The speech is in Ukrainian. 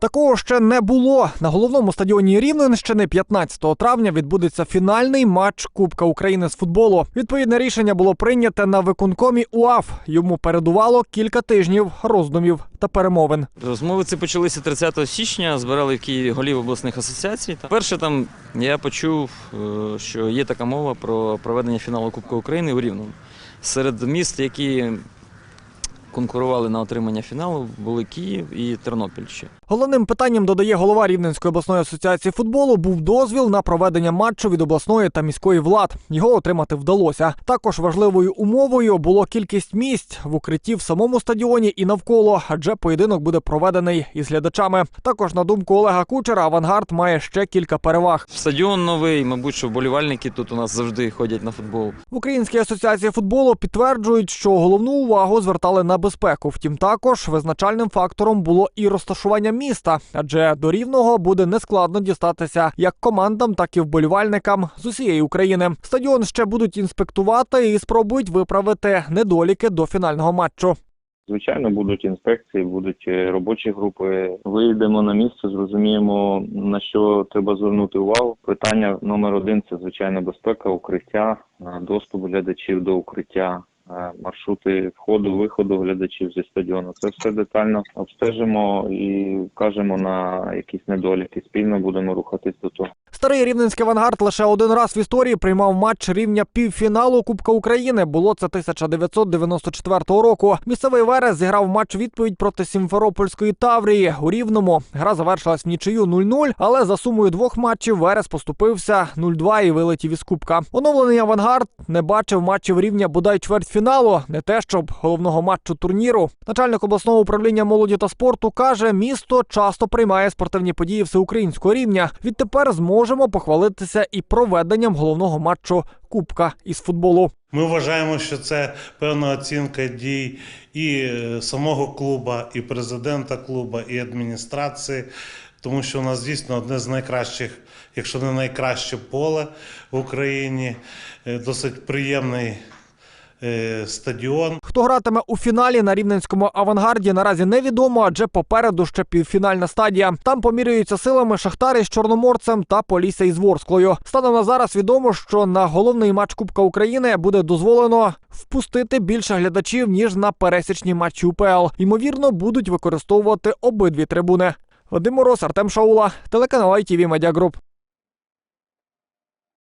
Такого ще не було. На головному стадіоні Рівненщини 15 травня відбудеться фінальний матч Кубка України з футболу. Відповідне рішення було прийняте на виконкомі УАФ. Йому передувало кілька тижнів роздумів та перемовин. Розмови ці почалися 30 січня, збирали в Києві голів обласних асоціацій. Та Перше там я почув, е, що є така мова про проведення фіналу Кубка України у Рівному. Серед міст, які конкурували на отримання фіналу, були Київ і Тернопіль ще. Головним питанням додає голова Рівненської обласної асоціації футболу був дозвіл на проведення матчу від обласної та міської влад. Його отримати вдалося. Також важливою умовою було кількість місць в укритті в самому стадіоні і навколо, адже поєдинок буде проведений із глядачами. Також на думку Олега Кучера, авангард має ще кілька переваг. Стадіон новий, мабуть, що вболівальники тут у нас завжди ходять на футбол. В Українській асоціації футболу підтверджують, що головну увагу звертали на безпеку. Втім, також визначальним фактором було і розташування міста, адже до рівного буде нескладно дістатися як командам, так і вболівальникам з усієї України. Стадіон ще будуть інспектувати і спробують виправити недоліки до фінального матчу. Звичайно, будуть інспекції, будуть е, робочі групи. Виїдемо на місце, зрозуміємо на що треба звернути увагу. Питання номер один це звичайно безпека, укриття, е, доступ глядачів до укриття. Е, Маршрути входу, виходу глядачів зі стадіону. Це все детально обстежимо і вкажемо на якісь недоліки. Спільно будемо рухатись до того. Старий рівненський авангард лише один раз в історії приймав матч рівня півфіналу Кубка України. Було це 1994 року. Місцевий Верес зіграв матч відповідь проти Сімферопольської Таврії у Рівному. Гра завершилась в нічию 0-0, але за сумою двох матчів Верес поступився 0-2 і вилетів із Кубка. Оновлений авангард не бачив матчів рівня бодай чвертьфіналу, не те щоб головного матчу турніру. Начальник обласного управління молоді та спорту каже, місто часто приймає спортивні події всеукраїнського рівня. Відтепер зможемо похвалитися і проведенням головного матчу Кубка із футболу. Ми вважаємо, що це певна оцінка дій і е, самого клуба, і президента клуба, і адміністрації, тому що у нас дійсно одне з найкращих, якщо не найкраще поле в Україні, е, досить приємний стадіон. Хто гратиме у фіналі на рівненському авангарді, наразі невідомо, адже попереду ще півфінальна стадія. Там поміряються силами Шахтар із Чорноморцем та Полісся із Ворсклою. Станом на зараз відомо, що на головний матч Кубка України буде дозволено впустити більше глядачів ніж на пересічні матчі УПЛ. Ймовірно, будуть використовувати обидві трибуни. Вадим Мороз, Артем Шаула, телеканал ITV Media.